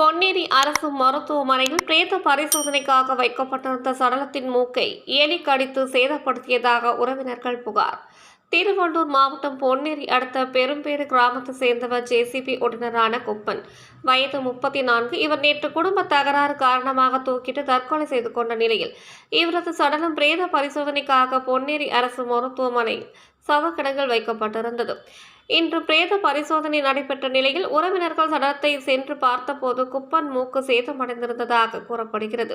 பொன்னேரி அரசு மருத்துவமனையில் பிரேத பரிசோதனைக்காக வைக்கப்பட்டிருந்த சடலத்தின் மூக்கை ஏலி கடித்து சேதப்படுத்தியதாக உறவினர்கள் புகார். திருவள்ளூர் மாவட்டம் பொன்னேரி அடுத்த பெரும்பேடு கிராமத்தை சேர்ந்தவர் ஜேசிபி உடனரான குப்பன். வயது முப்பத்தி நான்கு. இவர் நேற்று குடும்ப தகராறு காரணமாக தூக்கிட்டு தற்கொலை செய்து கொண்ட நிலையில் இவரது சடலம் பிரேத பரிசோதனைக்காக பொன்னேரி அரசு மருத்துவமனையில் சவக்கிடங்கள் வைக்கப்பட்டிருந்தது. இன்று பிரேத பரிசோதனை நடைபெற்ற நிலையில் உறவினர்கள் சடலத்தை சென்று பார்த்தபோது குப்பன் மூக்கு சேதமடைந்திருந்ததாக கூறப்படுகிறது.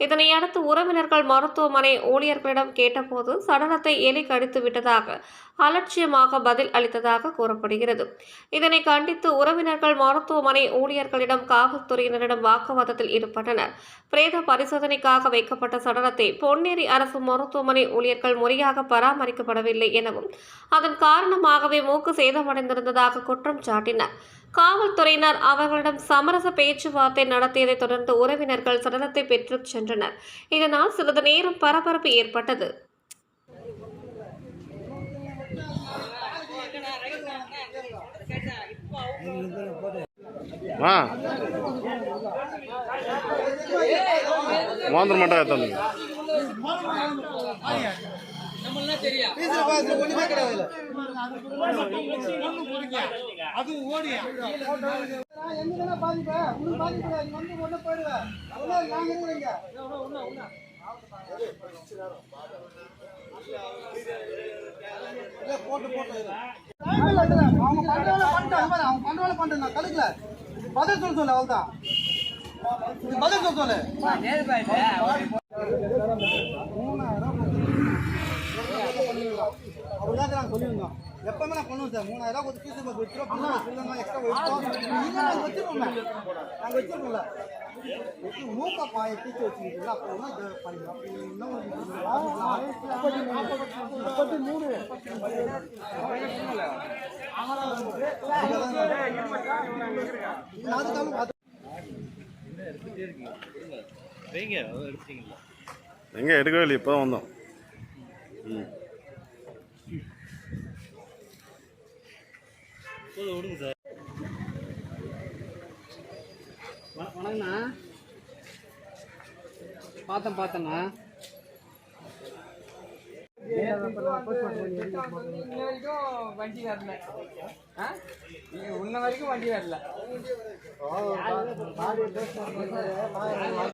இதனை அடுத்து உறவினர்கள் மருத்துவமனை ஊழியர்களிடம் கேட்டபோது சடலத்தை எலி கடித்து விட்டதாக அலட்சியமாக பதில் அளித்ததாக கூறப்படுகிறது. இதனை கண்டித்து உறவினர்கள் மருத்துவமனை ஊழியர்களிடம் காவல்துறையினரிடம் வாக்குவாதத்தில் ஈடுபட்டனர். பிரேத பரிசோதனைக்காக வைக்கப்பட்ட சடலத்தை பொன்னேரி அரசு மருத்துவமனை ஊழியர்கள் முறையாக பராமரிக்கப்படவில்லை எனவும் அதன் காரணமாகவே மூக்கு சேதமடைந்திருந்ததாக குற்றம் சாட்டினர். காவல்துறையினர் அவர்களிடம் சமரச பேச்சுவார்த்தை நடத்தியதைத் தொடர்ந்து உறவினர்கள் சடலத்தை பெற்று சென்றனர். இதனால் சிறிது நேரம் பரபரப்பு ஏற்பட்டது. ஆ மோந்திர மட்டும் எடுத்து எங்க பாதிப்ப உனக்கு பாதிப்பு நீ வந்து ஒண்ணு போயிடுவ அவ்வளவு நாங்க இருக்கிறீங்க இல்ல, போட்டு போட்டு இரு. அவங்க பண்றவள பண்ணிட்டாங்க பாரு, அவங்க பண்றவள பண்ணிட்டு நான் தடுக்கல பதில் சொல்ல சொல்லு பதில் சொல்ல சொல்லு அவ்வளவுதான் நாங்க சொல்லியிருந்தோம் எப்பவுமே நான் பண்ணுவோம் சார் மூணாயிரம் கொடுத்து ஃபீஸ் வச்சிருவோம் எக்ஸ்ட்ரா வச்சிருக்கோம் நாங்கள் வச்சிருக்கோம்ல நாங்கள் வச்சிருக்கோம்ல மூக்க பாய தீச்சு வச்சுக்கிட்டீங்களா அப்போ பண்ணிக்கலாம் முப்பத்தி மூணு எடுக்கவே இல்லை இப்போ வந்தோம். ம். வணக்கண்ணா பார்த்தேன் பார்த்தேண்ணா வரைக்கும் வண்டி வரல ஆ? உன்ன வரைக்கும் வண்டி வரல